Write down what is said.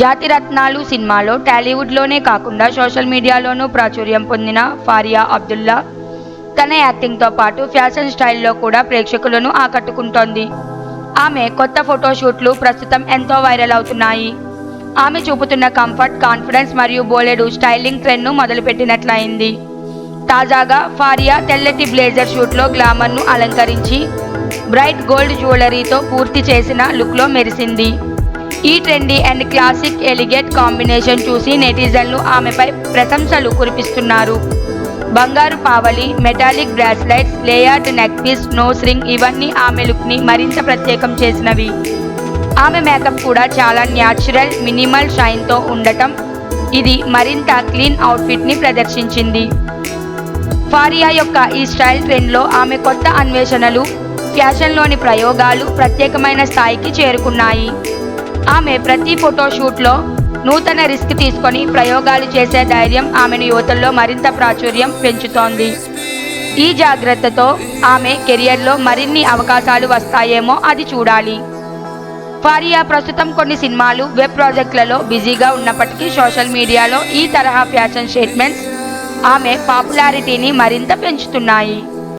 జాతిరత్నాలు సినిమాలో టాలీవుడ్లోనే కాకుండా సోషల్ మీడియాలోనూ ప్రాచుర్యం పొందిన ఫారియా అబ్దుల్లా. తన యాక్టింగ్తో పాటు ఫ్యాషన్ స్టైల్లో కూడా ప్రేక్షకులను ఆకట్టుకుంటోంది. ఆమె కొత్త ఫోటోషూట్లు ప్రస్తుతం ఎంతో వైరల్ అవుతున్నాయి. ఆమె చూపుతున్న కంఫర్ట్ కాన్ఫిడెన్స్ మరియు బోలెడు స్టైలింగ్ ట్రెండ్ను మొదలుపెట్టినట్లయింది. తాజాగా ఫారియా తెల్లటి బ్లేజర్ షూట్లో గ్లామర్ను అలంకరించి బ్రైట్ గోల్డ్ జ్యువెలరీతో పూర్తి చేసిన లుక్లో మెరిసింది. ఈ trendy and classic elegant combination చూసి నెటిజన్లు ఆమెపై ప్రశంసలు కురిపిస్తున్నారు. బంగారు పావలి metallic bracelets layered neck piece nose ring ఇవన్నీ ఆమె లుక్ని మరింత ప్రత్యేకం చేసినవి. ఆమె మేకప్ కూడా చాలా న్యాచురల్ మినిమల్ షైన్తో ఉండటం ఇది మరింత క్లీన్ అవుట్ఫిట్ని ప్రదర్శించింది. ఫారియా యొక్క ఈ స్టైల్ ట్రెండ్లో ఆమె కొత్త అన్వేషణలు ఫ్యాషన్లోని ప్రయోగాలు ప్రత్యేకమైన స్థాయికి చేరుకున్నాయి. ఆమె ప్రతి ఫోటోషూట్లో నూతన రిస్క్ తీసుకొని ప్రయోగాలు చేసే ధైర్యం ఆమెను యువతల్లో మరింత ప్రాచుర్యం పెంచుతోంది. ఈ జాగ్రత్తతో ఆమె కెరియర్లో మరిన్ని అవకాశాలు వస్తాయేమో అది చూడాలి. ఫారియా ప్రస్తుతం కొన్ని సినిమాలు వెబ్ ప్రాజెక్టులలో బిజీగా ఉన్నప్పటికీ సోషల్ మీడియాలో ఈ తరహా ఫ్యాషన్ స్టేట్మెంట్స్ ఆమె పాపులారిటీని మరింత పెంచుతున్నాయి.